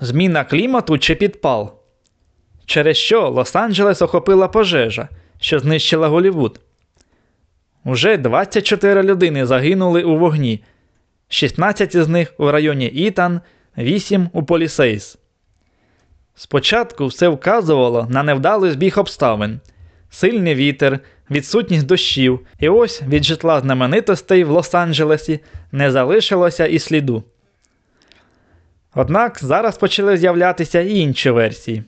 Зміна клімату чи підпал? Через що Лос-Анджелес охопила пожежа, що знищила Голівуд. Уже 24 людини загинули у вогні, 16 із них у районі Ітан, 8 у Полісейс. Спочатку все вказувало на невдалий збіг обставин, сильний вітер, відсутність дощів, і ось від житла знаменитостей в Лос-Анджелесі не залишилося і сліду. Однак зараз почали з'являтися і інші версії.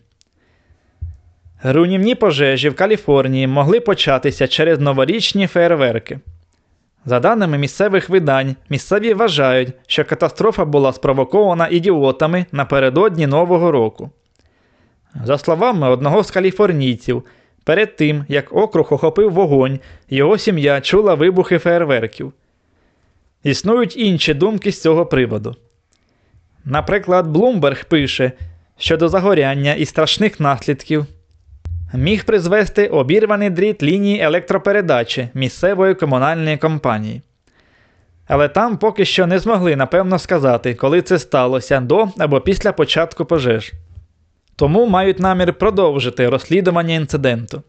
Руйнівні пожежі в Каліфорнії могли початися через новорічні фейерверки. За даними місцевих видань, місцеві вважають, що катастрофа була спровокована ідіотами напередодні Нового року. За словами одного з каліфорнійців, перед тим, як округ охопив вогонь, його сім'я чула вибухи фейерверків. Існують інші думки з цього приводу. Наприклад, Блумберг пише, що до загоряння і страшних наслідків міг призвести обірваний дріт лінії електропередачі місцевої комунальної компанії. Але там поки що не змогли напевно сказати, коли це сталося до або після початку пожеж. Тому мають намір продовжити розслідування інциденту.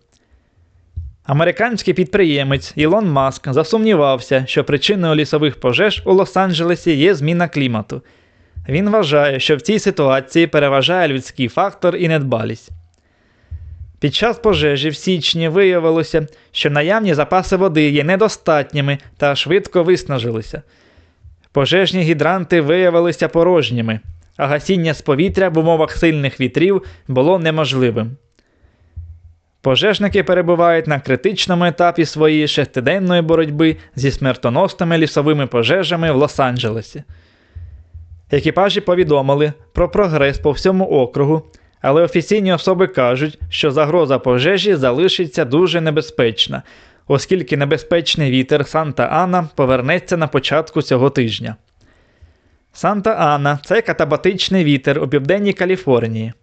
Американський підприємець Ілон Маск засумнівався, що причиною лісових пожеж у Лос-Анджелесі є зміна клімату. Він вважає, що в цій ситуації переважає людський фактор і недбалість. Під час пожежі в січні виявилося, що наявні запаси води є недостатніми та швидко виснажилися. Пожежні гідранти виявилися порожніми, а гасіння з повітря в умовах сильних вітрів було неможливим. Пожежники перебувають на критичному етапі своєї шестиденної боротьби зі смертоносними лісовими пожежами в Лос-Анджелесі. Екіпажі повідомили про прогрес по всьому округу, але офіційні особи кажуть, що загроза пожежі залишиться дуже небезпечна, оскільки небезпечний вітер Санта-Ана повернеться на початку цього тижня. Санта-Ана це катабатичний вітер у південній Каліфорнії.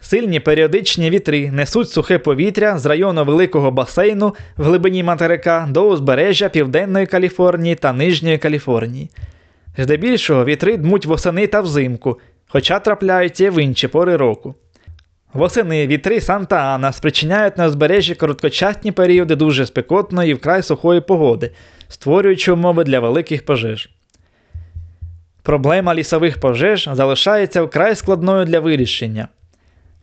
Сильні періодичні вітри несуть сухе повітря з району великого басейну в глибині материка до узбережжя Південної Каліфорнії та Нижньої Каліфорнії. Здебільшого вітри дмуть восени та взимку, хоча трапляються в інші пори року. Восени вітри Санта-Ана спричиняють на узбережжі короткочасні періоди дуже спекотної і вкрай сухої погоди, створюючи умови для великих пожеж. Проблема лісових пожеж залишається вкрай складною для вирішення.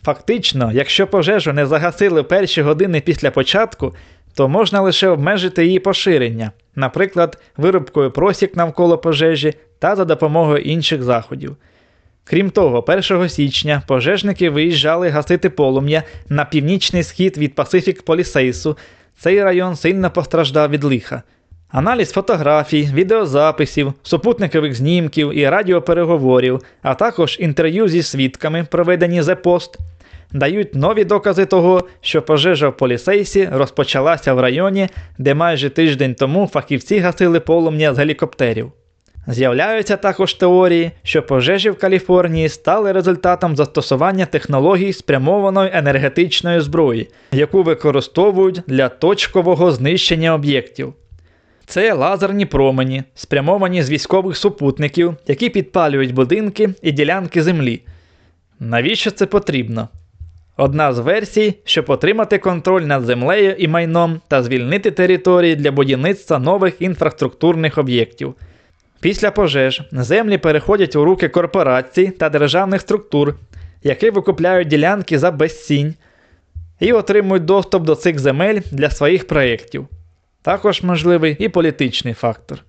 Фактично, якщо пожежу не загасили в перші години після початку, то можна лише обмежити її поширення, наприклад, виробкою просік навколо пожежі та за допомогою інших заходів. Крім того, 1 січня пожежники виїжджали гасити полум'я на північний схід від Пасифік Полісейсу. Цей район сильно постраждав від лиха. Аналіз фотографій, відеозаписів, супутникових знімків і радіопереговорів, а також інтерв'ю зі свідками, проведені The Post, дають нові докази того, що пожежа в Полісейсі розпочалася в районі, де майже тиждень тому фахівці гасили полум'я з гелікоптерів. З'являються також теорії, що пожежі в Каліфорнії стали результатом застосування технологій спрямованої енергетичної зброї, яку використовують для точкового знищення об'єктів. Це лазерні промені, спрямовані з військових супутників, які підпалюють будинки і ділянки землі. Навіщо це потрібно? Одна з версій, щоб отримати контроль над землею і майном та звільнити території для будівництва нових інфраструктурних об'єктів. Після пожеж землі переходять у руки корпорацій та державних структур, які викупляють ділянки за безцінь і отримують доступ до цих земель для своїх проєктів. Також можливий і політичний фактор.